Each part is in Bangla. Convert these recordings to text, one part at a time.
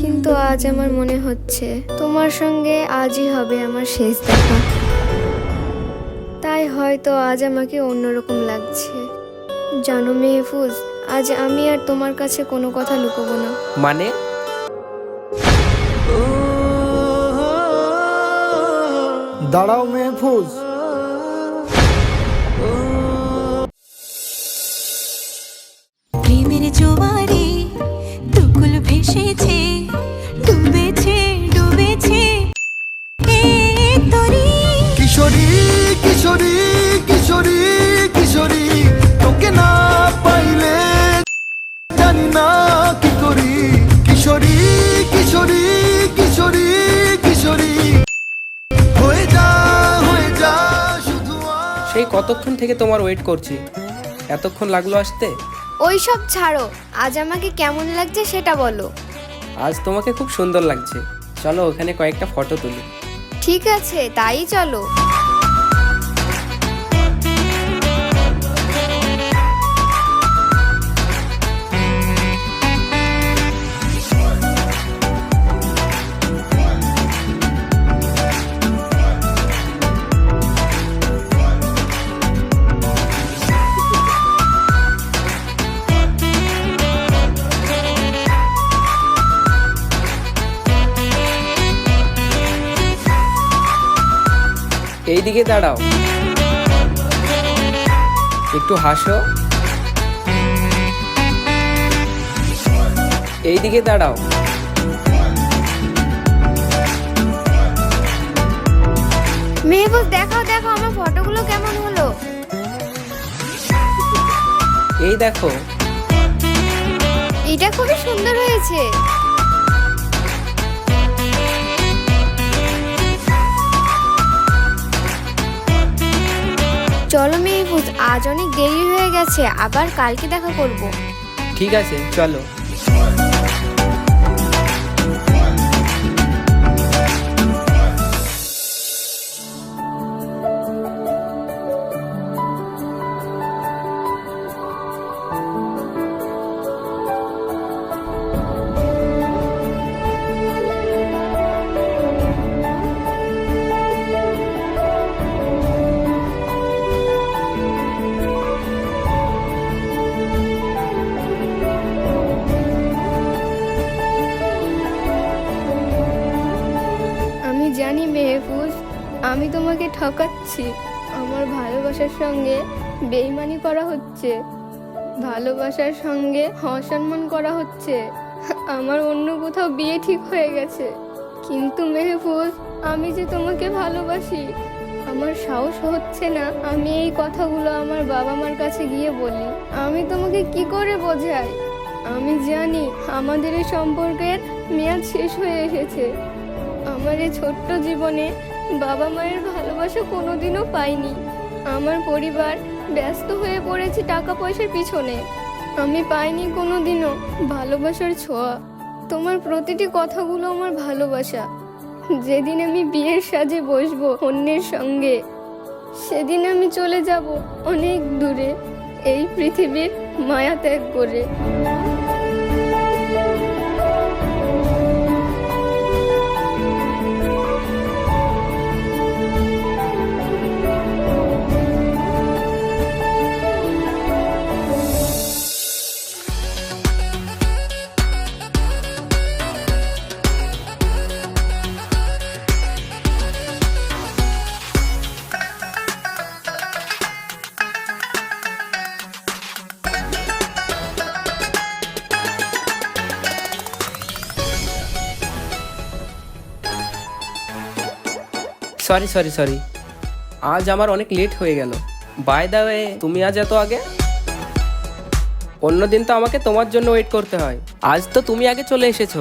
কিন্তু আজ আমার মনে হচ্ছে তোমার সঙ্গে আজই হবে আমার শেষ দেখা। তাই হয়তো আজ আমাকে অন্যরকম লাগছে। জানো মেহফুজ আজ আমি আর তোমার কাছে কোনো কথা লুকোবো না। মানে? দাঁড়াও মেহফুজ। সেই কতক্ষণ থেকে তোমার ওয়েট করছি? এতক্ষণ লাগল আসতে? ওই সব ছাড়ো আজ আমাকে কেমন লাগছে সেটা বলো। আজ তোমাকে খুব সুন্দর লাগছে। চলো ওখানে কয়েকটা ফটো তুলি। ঠিক আছে তাই চলো। এই দিকে দাঁড়াও। একটু হাসো। এই দিকে দাঁড়াও। মেহবুব দেখাও দেখো আমার ফটোগুলো কেমন হলো? এই দেখো। এটা খুবই সুন্দর হয়েছে। চলো মেহবুজ আজ অনেক দেরি হয়ে গেছে আবার কালকে দেখা করব। ঠিক আছে চলো। আমি তোমাকে ঠকাচ্ছি। আমার ভালোবাসার সঙ্গে বেইমানি করা হচ্ছে। ভালোবাসার সঙ্গে অসম্মান করা হচ্ছে। আমার অন্য কোথাও বিয়ে ঠিক হয়ে গেছে। কিন্তু মেহফুজ, আমি যে তোমাকে ভালোবাসি, আমার সাহস হচ্ছে না আমি এই কথাগুলো আমার বাবা মার কাছে গিয়ে বলি। আমি তোমাকে কি করে বোঝাই? আমি জানি আমাদের এই সম্পর্কের মেয়াদ শেষ হয়ে এসেছে। আমার এই ছোট্ট জীবনে বাবা মায়ের ভালোবাসা কোনোদিনও পাইনি। আমার পরিবার ব্যস্ত হয়ে পড়েছে টাকা পয়সার পিছনে। আমি পাইনি কোনোদিনও ভালোবাসার ছোঁয়া। তোমার প্রতিটি কথাগুলো আমার ভালোবাসা। যেদিন আমি বিয়ের সাজে বসবো অন্যের সঙ্গে, সেদিন আমি চলে যাব অনেক দূরে, এই পৃথিবীর মায়া ত্যাগ করে। সরি সরি সরি আজ আমার অনেক লেট হয়ে গেল। বাই দা ওয়ে তুমি আজ এত আগে? অন্যদিন তো আমাকে তোমার জন্য ওয়েট করতে হয়। আজ তো তুমি আগে চলে এসেছ।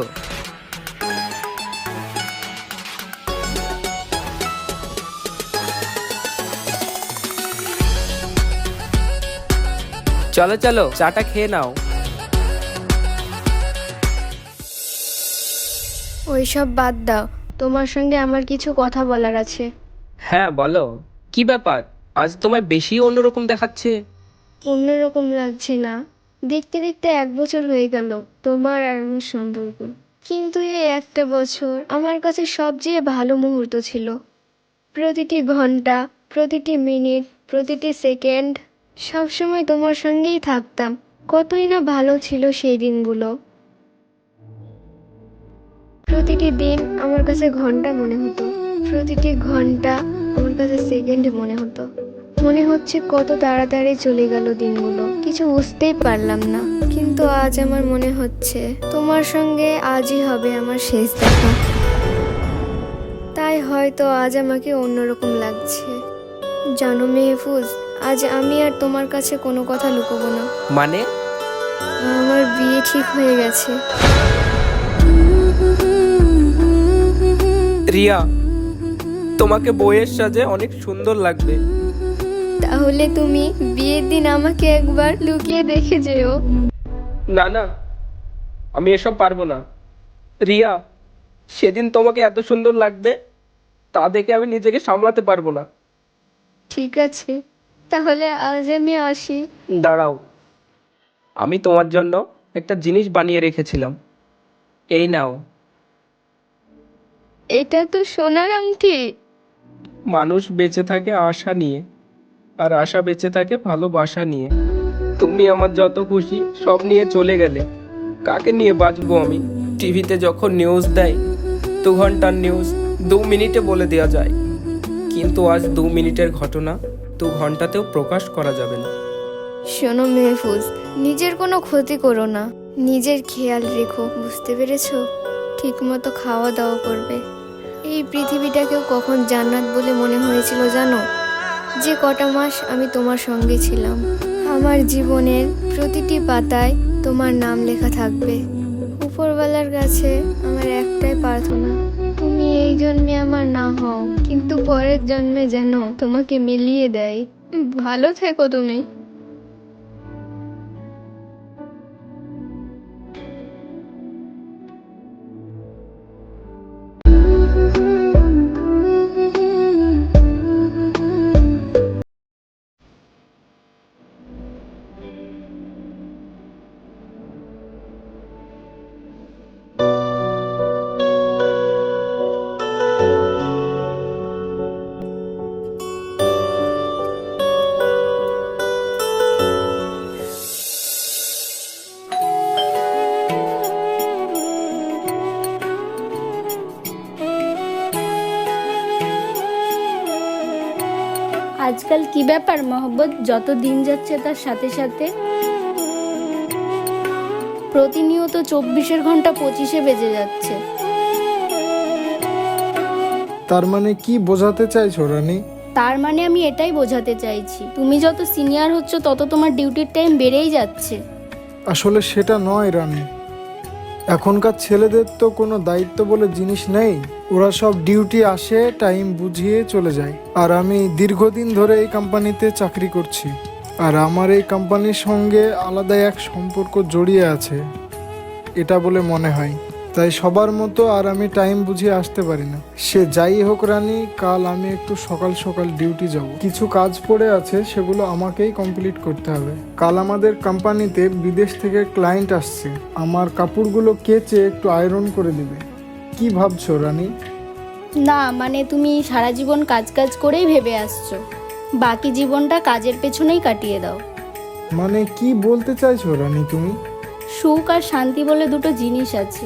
চলো চলো, চাটা খেয়ে নাও। ওইসব বাদ দাও। তোমার সঙ্গে আমার কিছু কথা বলার আছে। হ্যাঁ বলো। কি ব্যাপার? আজ তোমায় বেশি অন্যরকম দেখাচ্ছে। অন্যরকম লাগছে না। দেখতে দেখতে এক বছর হয়ে গেল তোমার আর আমার সম্পর্ক। কিন্তু এই একটা বছর আমার কাছে সবচেয়ে ভালো মুহূর্ত ছিল। প্রতিটি ঘণ্টা প্রতিটি মিনিট প্রতিটি সেকেন্ড সবসময় তোমার সঙ্গেই থাকতাম। কতই না ভালো ছিল সেই দিনগুলো। প্রতিটি দিন আমার কাছে ঘণ্টা মনে হতো। প্রতিটি ঘণ্টা আমার কাছে সেকেন্ড মনে হতো। মনে হচ্ছে কত তাড়াতাড়ি চলে গেল দিনগুলো। কিছু বুঝতেই পারলাম না। কিন্তু আজ আমার মনে হচ্ছে তোমার সঙ্গে আজই হবে আমার শেষ দেখা। তাই হয়তো আজ আমাকে অন্যরকম লাগছে। জানো মেহফুজ আজ আমি আর তোমার কাছে কোনো কথা লুকোবো না। মানে? আমার বিয়ে ঠিক হয়ে গেছে। রিয়া তোমাকে বইয়ের সাজে অনেক সুন্দর লাগবে। তাহলে তুমি বিয়ের দিন আমাকে একবার লুকিয়ে দেখে যেও। না না আমি এসব পারব না। রিয়া সেদিন তোমাকে এত সুন্দর লাগবে তা দেখে আমি নিজেকে সামলাতে পারব না। ঠিক আছে তাহলে আজ আমি আসি। দাঁড়াও আমি তোমার জন্য একটা জিনিস বানিয়ে রেখেছিলাম। এই নাও। এটা তো সোনার আংটি। মানুষ বেঁচে থাকে আশা নিয়ে আর আশা বেঁচে থাকে ভালোবাসা নিয়ে। তুমি আমার যত খুশি সব নিয়ে চলে গেলে কাকে নিয়ে বাঁচবো আমি? টিভিতে যখন নিউজ দেয় দু ঘণ্টার নিউজ দু মিনিটে বলে দেওয়া যায়। কিন্তু আজ দু মিনিটের ঘটনা দু ঘন্টাতেও প্রকাশ করা যাবে না। শোনো মেহফুজ নিজের কোনো ক্ষতি করো না। নিজের খেয়াল রেখো বুঝতে পেরেছ? ঠিক মতো খাওয়া দাওয়া করবে। এই পৃথিবীটাকেও কখন জান্নাত বলে মনে হয়েছিল জানো? যে কটা মাস আমি তোমার সঙ্গে ছিলাম। আমার জীবনের প্রতিটি পাতায় তোমার নাম লেখা থাকবে। উপরওয়ালার কাছে আমার একটাই প্রার্থনা, তুমি এই জন্মে আমার না হও, কিন্তু পরের জন্মে যেন তোমাকে মিলিয়ে দেয়। ভালো থেকো তুমি। আজকাল কি ব্যাপার মহব্বত? যত দিন যাচ্ছে তার সাথে সাথে। প্রতিনিয়ত চব্বিশের ঘণ্টা পঁচিশে বেজে যাচ্ছে। তার মানে কি বোঝাতে চাইছো রানী? তার মানে আমি এটাই বোঝাতে চাইছি। তুমি যত সিনিয়র হচ্ছ তত তোমার ডিউটির টাইম বেড়েই যাচ্ছে। আসলে সেটা নয় রানী। এখনকার ছেলেদের তো কোনো দায়িত্ব বলে জিনিস নেই। ওরা সব ডিউটি আসে, টাইম বুঝিয়ে চলে যায়। আর আমি দীর্ঘদিন ধরে এই কোম্পানিতে চাকরি করছি। আর আমার এই কোম্পানির সঙ্গে আলাদা এক সম্পর্ক জড়িয়ে আছে। এটা বলে মনে হয়। তাই সবার মতো আর আমি টাইম বুঝিয়ে আসতে পারি না সে যাই হোক রানী কাল আমি একটু সকাল সকাল ডিউটি যাব। কিছু কাজ পড়ে আছে সেগুলো আমাকেই কমপ্লিট করতে হবে। কাল আমাদের কোম্পানিতে বিদেশ থেকে ক্লায়েন্ট আসছে। আমার কাপড়গুলো কেচে একটু আয়রন করে দিবে। কি ভাবছ রানী? না মানে তুমি সারা জীবন কাজ কাজ করেই ভেবে আসছো। বাকি জীবনটা কাজের পেছনেই কাটিয়ে দাও। মানে কি বলতে চাইছো রানী তুমি? সুখ আর শান্তি বলে দুটো জিনিস আছে।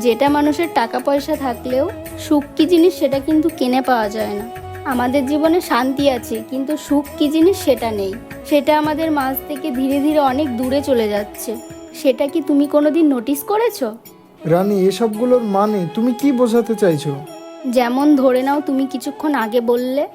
যেটা মানুষের টাকা পয়সা থাকলেও সুখ কি জিনিস সেটা কিন্তু কিনে পাওয়া যায় না। আমাদের জীবনে শান্তি আছে কিন্তু সুখ কি জিনিস সেটা নেই। সেটা আমাদের মাঝ থেকে ধীরে ধীরে অনেক দূরে চলে যাচ্ছে। সেটা কি তুমি কোনোদিন নোটিস করেছ? রানী এসবগুলোর মানে তুমি কি বোঝাতে চাইছো? যেমন ধরে নাও তুমি কিছুক্ষণ আগে বললে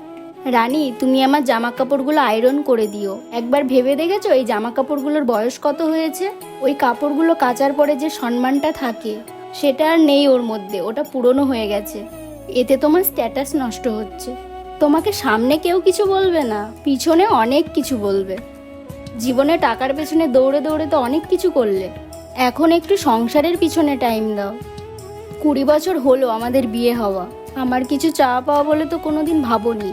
রানী তুমি আমার জামা কাপড়গুলো আয়রন করে দিও। একবার ভেবে দেখেছ এই জামা কাপড়গুলোর বয়স কত হয়েছে? ওই কাপড়গুলো কাচার পরে যে সম্মানটা থাকে সেটা আর নেই ওর মধ্যে, ওটা পুরনো হয়ে গেছে। এতে তোমার স্ট্যাটাস নষ্ট হচ্ছে। তোমাকে সামনে কেউ কিছু বলবে না, পিছনে অনেক কিছু বলবে। জীবনে টাকার পেছনে দৌড়ে দৌড়ে তো অনেক কিছু করলে। এখন একটু সংসারের পিছনে টাইম দাও। কুড়ি বছর হলো আমাদের বিয়ে হওয়া। আমার কিছু চাওয়া পাওয়া বলে তো কোনোদিন ভাবনি।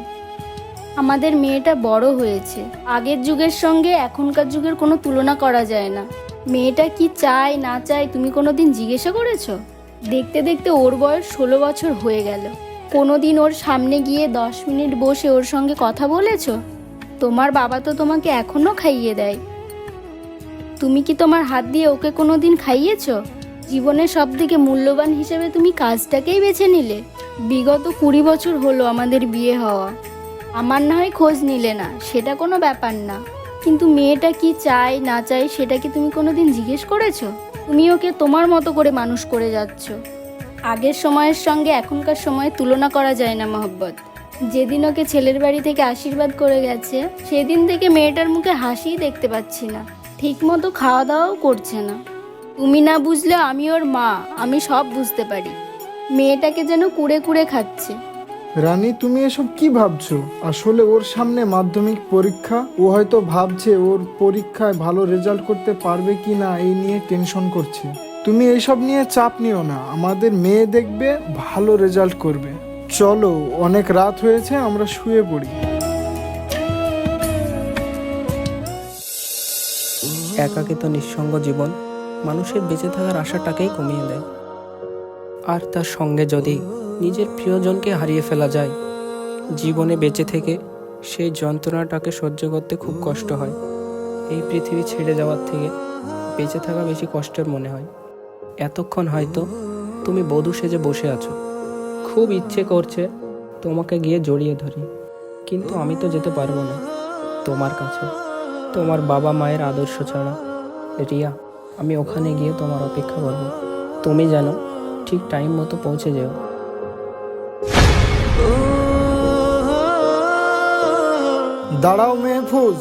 আমাদের মেয়েটা বড় হয়েছে। আগের যুগের সঙ্গে এখনকার যুগের কোনো তুলনা করা যায় না। মেয়েটা কি চায়, না চায়, তুমি কোনো দিন জিজ্ঞাসা করেছ? দেখতে দেখতে ওর বয়স ষোলো বছর হয়ে গেল। কোনো দিন ওর সামনে গিয়ে দশ মিনিট বসে ওর সঙ্গে কথা বলেছ? তোমার বাবা তো তোমাকে এখনও খাইয়ে দেয়। তুমি কি তোমার হাত দিয়ে ওকে কোনো দিন খাইয়েছো? জীবনের সব থেকে মূল্যবান হিসেবে তুমি কাজটাকেই বেছে নিলে। বিগত কুড়ি বছর হলো আমাদের বিয়ে হওয়া। আমার না হয় খোঁজ নিলে না, সেটা কোনো ব্যাপার না। কিন্তু মেয়েটা কি চায়, না চায়, সেটা কি তুমি কোনোদিন জিজ্ঞেস করেছ? তুমি ওকে তোমার মতো করে মানুষ করে যাচ্ছ। আগের সময়ের সঙ্গে এখনকার সময়ে তুলনা করা যায় না, মহব্বত। যেদিন ওকে ছেলের বাড়ি থেকে আশীর্বাদ করে গেছে, সেদিন থেকে মেয়েটার মুখে হাসিই দেখতে পাচ্ছি না। ঠিক মতো খাওয়া দাওয়াও করছে না। তুমি না বুঝলে আমি ওর মা, আমি সব বুঝতে পারি। মেয়েটাকে যেন কুড়ে কুড়ে খাচ্ছে। রানী, তুমি এসব কি ভাবছ? আসলে ওর সামনে মাধ্যমিক পরীক্ষা। ও হয়তো ভাবছে ওর পরীক্ষায় ভালো রেজাল্ট করতে পারবে কি না এই নিয়ে টেনশন করছে। তুমি এইসব নিয়ে চাপ নিও না। আমাদের মেয়ে দেখবে, ভালো রেজাল্ট করবে। চলো, অনেক রাত হয়েছে, আমরা শুয়ে পড়ি। একাকিত নিঃসঙ্গ জীবন মানুষের বেঁচে থাকার আশাটাকেই কমিয়ে দেয়। আর তার সঙ্গে যদি নিজের প্রিয়জনকে হারিয়ে ফেলা যায়। জীবনে বেঁচে থেকে সেই যন্ত্রণাটাকে সহ্য করতে খুব কষ্ট হয়। এই পৃথিবী ছেড়ে যাওয়ার থেকে বেঁচে থাকা বেশি কষ্টের মনে হয়। এতক্ষণ হয়তো তুমি বধূ সেজে বসে আছো। খুব ইচ্ছে করছে তোমাকে গিয়ে জড়িয়ে ধরি। কিন্তু আমি তো যেতে পারব না তোমার কাছে। তোমার বাবা মায়ের আদর্শ ছাড়া। রিয়া, আমি ওখানে গিয়ে তোমার অপেক্ষা করব। তুমি যেন ঠিক টাইম মতো পৌঁছে যেও। দাঁড়াও মেহফুজ